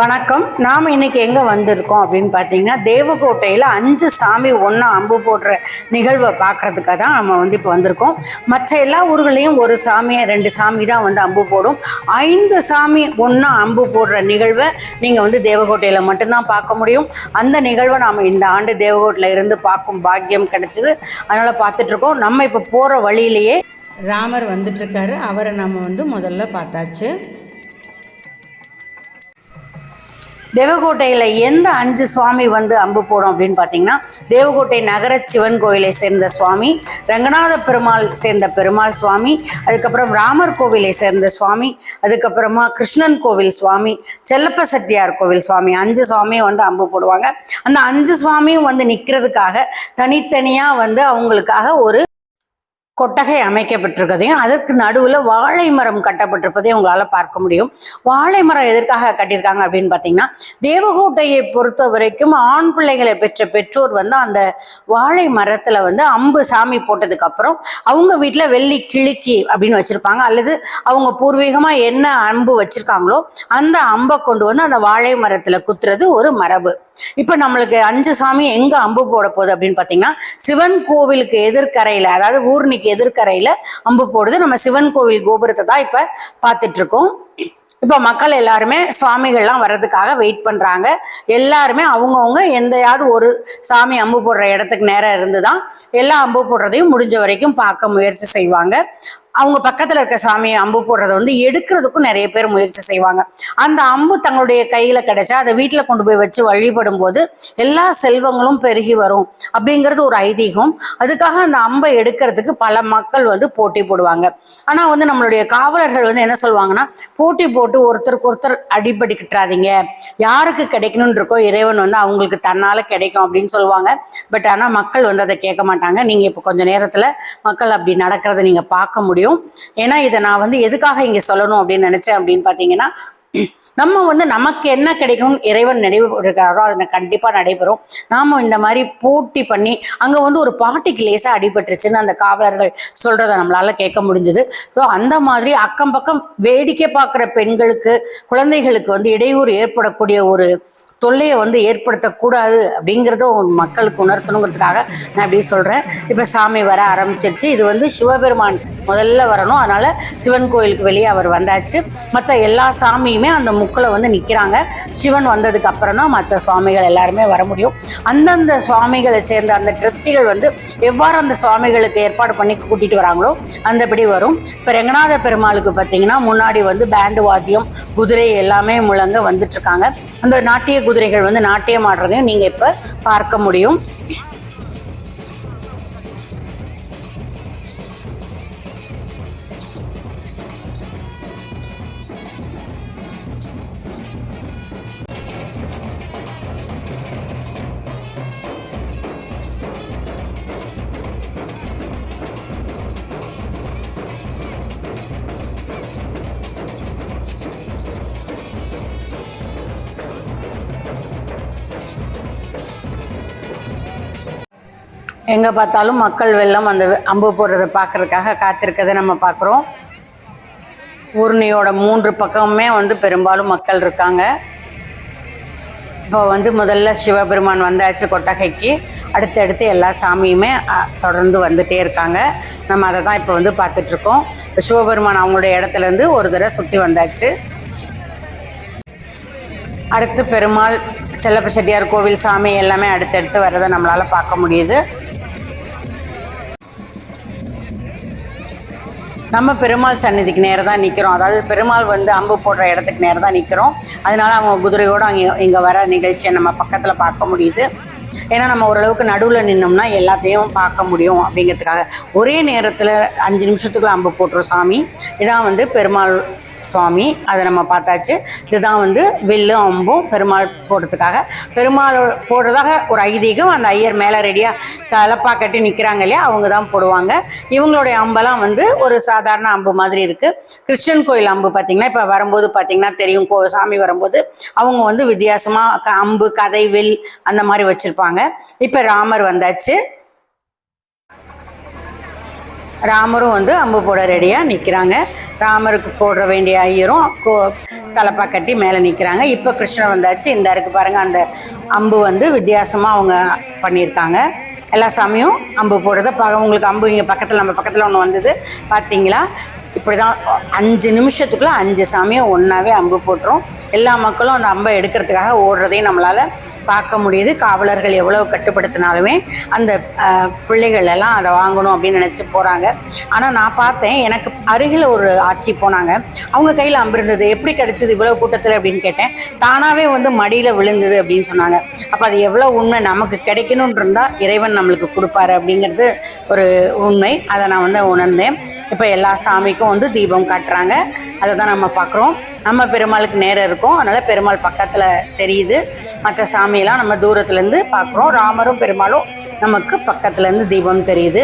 வணக்கம். நாம் இன்னைக்கு எங்கே வந்திருக்கோம் அப்படின்னு பார்த்தீங்கன்னா தேவகோட்டையில் அஞ்சு சாமி ஒன்றா அம்பு போடுற நிகழ்வை பார்க்கறதுக்காக தான் நம்ம வந்து இப்போ வந்திருக்கோம். மற்ற எல்லா ஊர்களையும் ஒரு சாமியை ரெண்டு சாமி தான் வந்து அம்பு போடும். ஐந்து சாமி ஒன்றா அம்பு போடுற நிகழ்வை நீங்கள் வந்து தேவகோட்டையில் மட்டும்தான் பார்க்க முடியும். அந்த நிகழ்வை நாம் இந்த ஆண்டு தேவகோட்டையில் இருந்து பார்க்கும் பாக்கியம் கிடைச்சிது. அதனால் பார்த்துட்ருக்கோம் நம்ம இப்போ போகிற வழியிலேயே ராமர் வந்துட்டுருக்காரு அவரை நம்ம வந்து முதல்ல பார்த்தாச்சு. தேவகோட்டையில் எந்த அஞ்சு சுவாமி வந்து அம்பு போடும் அப்படின்னு பார்த்தீங்கன்னா தேவகோட்டை நகர சிவன் கோயிலை சேர்ந்த சுவாமி ரங்கநாத பெருமாள் சேர்ந்த பெருமாள் சுவாமி அதுக்கப்புறம் ராமர் கோவிலை சேர்ந்த சுவாமி அதுக்கப்புறமா கிருஷ்ணன் கோவில் சுவாமி செல்லப்ப செட்டியார் கோவில் சுவாமி அஞ்சு சுவாமியும் வந்து அம்பு போடுவாங்க. அந்த அஞ்சு சுவாமியும் வந்து நிற்கிறதுக்காக தனித்தனியாக வந்து அவங்களுக்காக ஒரு கொட்டகை அமைக்கப்பட்டிருக்கதையும் அதற்கு நடுவில் வாழை மரம் கட்டப்பட்டிருப்பதையும் உங்களால் பார்க்க முடியும். வாழை மரம் எதற்காக கட்டியிருக்காங்க அப்படின்னு பார்த்தீங்கன்னா தேவகோட்டையை பொறுத்த வரைக்கும் ஆண் பிள்ளைகளை பெற்ற பெற்றோர் வந்து அந்த வாழை மரத்தில் வந்து அம்பு சாமி போட்டதுக்கு அப்புறம் அவங்க வீட்டில் வெள்ளி கிழுக்கி அப்படின்னு வச்சுருப்பாங்க. அல்லது அவங்க பூர்வீகமாக என்ன அம்பு வச்சுருக்காங்களோ அந்த அம்பை கொண்டு வந்து அந்த வாழை மரத்தில் குத்துறது ஒரு மரபு. இப்போ நம்மளுக்கு அஞ்சு சாமி எங்கே அம்பு போட போகுது அப்படின்னு பார்த்தீங்கன்னா சிவன் கோவிலுக்கு எதிர்க்கரையில் அதாவது ஊர்னிக்கு எதிர்க்கரையில் அம்பு போடுது. நம்ம சிவன் கோவில் கோபுரத்தை தான் இப்போ பார்த்துட்டு இருக்கோம் இப்போ மக்கள் எல்லாருமே சுவாமிகள்லாம் வர்றதுக்காக வெயிட் பண்ணுறாங்க எல்லாருமே அவங்கவுங்க எந்தையாவது ஒரு சாமி அம்பு போடுற இடத்துக்கு நேரம் இருந்து தான் எல்லா அம்பு போடுறதையும் முடிஞ்ச வரைக்கும் பார்க்க முயற்சி செய்வாங்க. அவங்க பக்கத்தில் இருக்க சாமியை அம்பு போடுறத வந்து எடுக்கிறதுக்கும் நிறைய பேர் முயற்சி செய்வாங்க. அந்த அம்பு தங்களுடைய கையில் கிடைச்சா அதை வீட்டில் கொண்டு போய் வச்சு வழிபடும் போது எல்லா செல்வங்களும் பெருகி வரும் அப்படிங்கிறது ஒரு ஐதீகம். அதுக்காக அந்த அம்பை எடுக்கிறதுக்கு பல மக்கள் வந்து போட்டி போடுவாங்க. ஆனால் வந்து நம்மளுடைய காவலர்கள் வந்து என்ன சொல்லுவாங்கன்னா போட்டி போட்டு ஒருத்தருக்கு ஒருத்தர் அடிபடிக்கிட்டாதீங்க யாருக்கு கிடைக்கணும்னு இருக்கோ இறைவன் வந்து அவங்களுக்கு தன்னால் கிடைக்கும் அப்படின்னு சொல்லுவாங்க. பட் ஆனால் மக்கள் வந்து அதை கேட்க மாட்டாங்க. நீங்கள் இப்போ கொஞ்ச நேரத்தில் மக்கள் அப்படி நடக்கிறத நீங்கள் பார்க்க முடியும். ஏன்னா இதை நான் வந்து எதுக்காக இங்கே சொல்லணும் அப்படின்னு நினச்சேன் அப்படின்னு பார்த்தீங்கன்னா நம்ம வந்து நமக்கு என்ன கிடைக்கணும் இறைவன் நடைபெறுகிறாரோ அதை கண்டிப்பாக நடைபெறும். நாம் இந்த மாதிரி போட்டி பண்ணி அங்கே வந்து ஒரு பாட்டிக்கு லேசாக அடிபட்டுருச்சுன்னு அந்த காவலர்கள் சொல்கிறத நம்மளால் கேட்க முடிஞ்சுது. ஸோ அந்த மாதிரி அக்கம் பக்கம் வேடிக்கை பார்க்குற பெண்களுக்கு குழந்தைகளுக்கு வந்து இடையூறு ஏற்படக்கூடிய ஒரு தொல்லையை வந்து ஏற்படுத்தக்கூடாது அப்படிங்கிறத மக்களுக்கு உணர்த்தணுங்கிறதுக்காக நான் இப்படி சொல்கிறேன் இப்போ சாமி வர ஆரம்பிச்சிருச்சு. இது வந்து சிவபெருமான் முதல்ல வரணும். அதனால் சிவன் கோயிலுக்கு வெளியே அவர் வந்தாச்சு. மற்ற எல்லா சாமியும் அந்த முக்கில் வந்து நிற்கிறாங்க சிவன் வந்ததுக்கு அப்புறம் தான் மற்ற சுவாமிகள் எல்லாருமே வர முடியும். அந்தந்த சுவாமிகளை சேர்ந்த அந்த ட்ரஸ்டிகள் வந்து எவ்வாறு அந்த சுவாமிகளுக்கு ஏற்பாடு பண்ணி கூட்டிகிட்டு வராங்களோ அந்தபடி வரும். இப்போ ரெங்கநாத பெருமாளுக்கு பார்த்தீங்கன்னா முன்னாடி வந்து பேண்டு வாத்தியம் குதிரை எல்லாமே முழங்க வந்துட்டுருக்காங்க அந்த நாட்டிய குதிரைகள் வந்து நாட்டியம் ஆடுறதையும் நீங்கள் இப்போ பார்க்க முடியும். எங்கே பார்த்தாலும் மக்கள் வெள்ளம் அந்த அம்பு போடுறதை பார்க்கறதுக்காக காத்திருக்கதை நம்ம பார்க்குறோம். ஊர்னியோட மூன்று பக்கமுமே வந்து பெரும்பாலும் மக்கள் இருக்காங்க. இப்போ வந்து முதல்ல சிவபெருமான் வந்தாச்சு கொட்டகைக்கு. அடுத்தடுத்து எல்லா சாமியுமே தொடர்ந்து வந்துகிட்டே இருக்காங்க. நம்ம அதை தான் இப்போ வந்து பார்த்துட்ருக்கோம். இப்போ சிவபெருமான் அவங்களுடைய இடத்துலேருந்து ஒரு தடவை சுற்றி வந்தாச்சு. அடுத்து பெருமாள் செல்லப்ப செட்டியார் கோவில் சாமி எல்லாமே அடுத்தடுத்து வர்றதை நம்மளால் பார்க்க முடியுது. நம்ம பெருமாள் சந்நிதிக்கு நேரம் தான் நிற்கிறோம் அதாவது பெருமாள் வந்து அம்பு போடுற இடத்துக்கு நேரம் தான் நிற்கிறோம் அதனால அவங்க குதிரையோடு அங்கே இங்கே வர நிகழ்ச்சியை நம்ம பக்கத்தில் பார்க்க முடியுது. ஏன்னா நம்ம ஓரளவுக்கு நடுவில் நின்னோம்னா எல்லாத்தையும் பார்க்க முடியும் அப்படிங்கிறதுக்காக. ஒரே நேரத்தில் அஞ்சு நிமிஷத்துக்குள்ள அம்பு போட்டுரும் சாமி. இதான் வந்து பெருமாள் சுவாமி அதை நம்ம பார்த்தாச்சு. இதுதான் வந்து வில்லு அம்பும் பெருமாள் போடுறதுக்காக. பெருமாள் போடுறதாக ஒரு ஐதீகம் அந்த ஐயர் மேலே ரெடியாக தலப்பா கட்டி நிற்கிறாங்க இல்லையா அவங்க தான் போடுவாங்க. இவங்களுடைய அம்பெல்லாம் வந்து ஒரு சாதாரண அம்பு மாதிரி இருக்குது கிறிஸ்டியன் கோயில் அம்பு பார்த்திங்கன்னா இப்போ வரும்போது பார்த்திங்கன்னா தெரியும். கோ சாமி வரும்போது அவங்க வந்து வித்தியாசமாக அம்பு கதை வில் அந்த மாதிரி வச்சுருப்பாங்க. இப்போ ராமர் வந்தாச்சு. ராமரும் வந்து அம்பு போட ரெடியாக நிற்கிறாங்க ராமருக்கு போட வேண்டிய ஐயரும் கோ தலைப்பா கட்டி மேலே நிற்கிறாங்க இப்போ கிருஷ்ணர் வந்தாச்சு. இந்த இருக்கு பாருங்கள் அந்த அம்பு வந்து வித்தியாசமாக அவங்க பண்ணியிருக்காங்க. எல்லா சாமியும் அம்பு போடுறத பார்க்க உங்களுக்கு அம்பு இங்கே பக்கத்தில் நம்ம பக்கத்தில் ஒன்று வந்தது. பார்த்தீங்களா இப்படி தான் அஞ்சு நிமிஷத்துக்குள்ளே அஞ்சு சாமியும் ஒன்றாவே அம்பு போட்டுரும். எல்லா மக்களும் அந்த அம்பை எடுக்கிறதுக்காக ஓடுறதையும் நம்மளால் பார்க்க முடியுது. காவலர்கள் எவ்வளோ கட்டுப்படுத்தினாலுமே அந்த பிள்ளைகள் எல்லாம் அதை வாங்கணும் அப்படின்னு நினச்சி போகிறாங்க ஆனால் நான் பார்த்தேன் எனக்கு அருகில் ஒரு ஆட்சி போனாங்க. அவங்க கையில் அம்பிருந்தது எப்படி கிடச்சிது இவ்வளோ கூட்டத்தில் அப்படின்னு கேட்டேன். தானாகவே வந்து மடியில் விழுந்தது அப்படின்னு சொன்னாங்க. அப்போ அது எவ்வளோ உண்மை? நமக்கு கிடைக்கணும்னு இருந்தால் இறைவன் நம்மளுக்கு கொடுப்பாரு அப்படிங்கிறது ஒரு உண்மை. அதை நான் வந்து உணர்ந்தேன். இப்போ எல்லா சாமிக்கும் வந்து தீபம் காட்டுறாங்க. அதை தான் நம்ம பார்க்குறோம். நம்ம பெருமாளுக்கு நேரம் இருக்கும். அதனால் பெருமாள் பக்கத்தில் தெரியுது. மற்ற சாமியெல்லாம் நம்ம தூரத்துலேருந்து பார்க்குறோம். ராமரும் பெருமாளும் நமக்கு பக்கத்துலேருந்து தீபம் தெரியுது.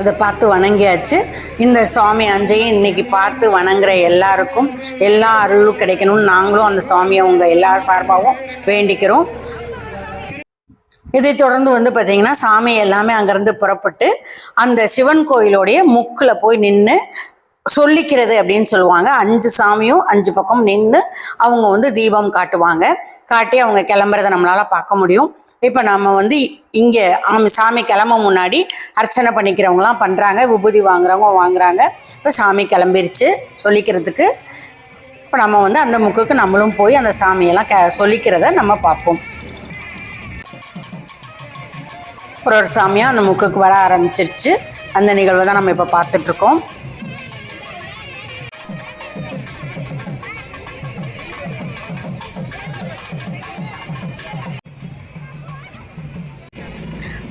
அதை பார்த்து வணங்கியாச்சு. இந்த சுவாமி அஞ்சையும் இன்னைக்கு பார்த்து வணங்குற எல்லாருக்கும் எல்லா அருளும் கிடைக்கணும்னு நாங்களும் அந்த சுவாமியை உங்கள் எல்லா சார்பாகவும் வேண்டிக்கிறோம். இதை தொடர்ந்து வந்து பார்த்தீங்கன்னா சாமி எல்லாமே அங்கேருந்து புறப்பட்டு அந்த சிவன் கோயிலோடைய முக்கில் போய் நின்று சொல்லிக்கிறது அப்படின்னு சொல்லுவாங்க. அஞ்சு சாமியும் அஞ்சு பக்கம் நின்று அவங்க வந்து தீபம் காட்டுவாங்க. காட்டி அவங்க கிளம்புறதை நம்மளால் பார்க்க முடியும். இப்போ நம்ம வந்து இங்கே ஆமி சாமி கிளம்ப முன்னாடி அர்ச்சனை பண்ணிக்கிறவங்களாம் பண்ணுறாங்க விபூதி வாங்குறவங்க வாங்குறாங்க. இப்போ சாமி கிளம்பிருச்சு சொல்லிக்கிறதுக்கு. இப்போ நம்ம வந்து அந்த முக்குக்கு நம்மளும் போய் அந்த சாமியெல்லாம் க சொல்லிக்கிறத நம்ம பார்ப்போம். ஒரு ஒரு சாமியாக அந்த முக்குக்கு வர ஆரம்பிச்சிருச்சு. அந்த நிகழ்வை தான் நம்ம இப்போ பார்த்துட்ருக்கோம்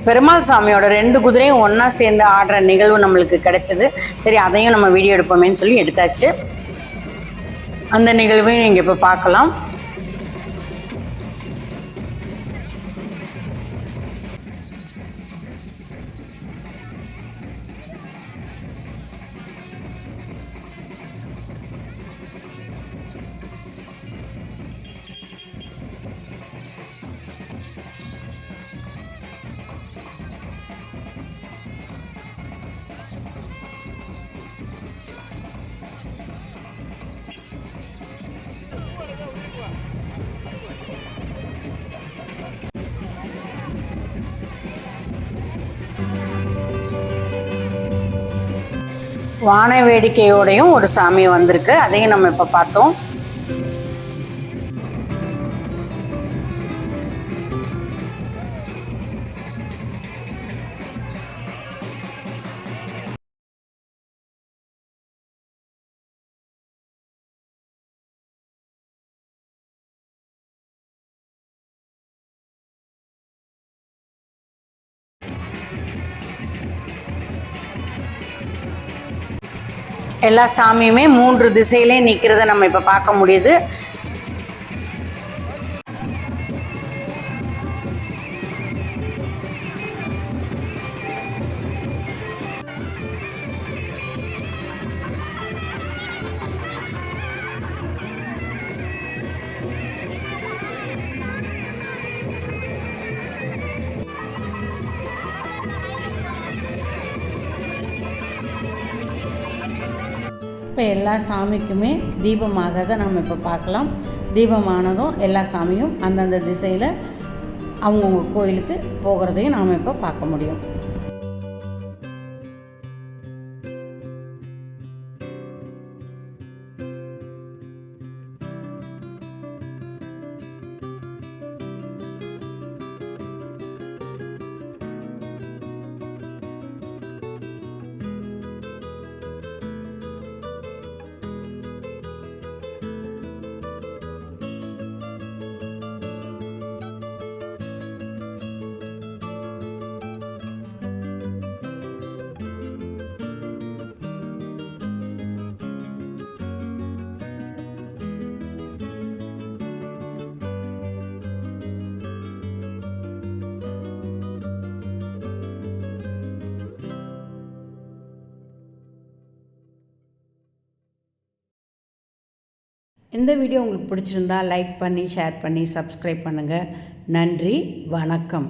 பெருமாள் சாமியோட ரெண்டு குதிரையும் ஒன்றா சேர்ந்து ஆடுற நிகழ்வு நம்மளுக்கு கிடைச்சது. சரி அதையும் நம்ம வீடியோ எடுப்போமேன்னு சொல்லி எடுத்தாச்சு. அந்த நிகழ்வையும் நீங்கள் இப்போ பார்க்கலாம். வான வேடிக்கையோடையும் ஒரு சாமி வந்திருக்கு. அதையும் நம்ம இப்போ பார்த்தோம். எல்லா சாமியுமே மூன்று திசையிலே நிற்கிறத நம்ம இப்போ பார்க்க முடியுது. இப்போ எல்லா சாமிக்குமே தீபமாகிறத நம்ம இப்போ பார்க்கலாம் தீபமானதும் எல்லா சாமியும் அந்தந்த திசையில் அவங்கவுங்க கோயிலுக்கு போகிறதையும் நாம் இப்போ பார்க்க முடியும். இந்த வீடியோ உங்களுக்கு பிடிச்சிருந்தா லைக் பண்ணி ஷேர் பண்ணி சப்ஸ்கிரைப் பண்ணுங்கள் நன்றி வணக்கம்.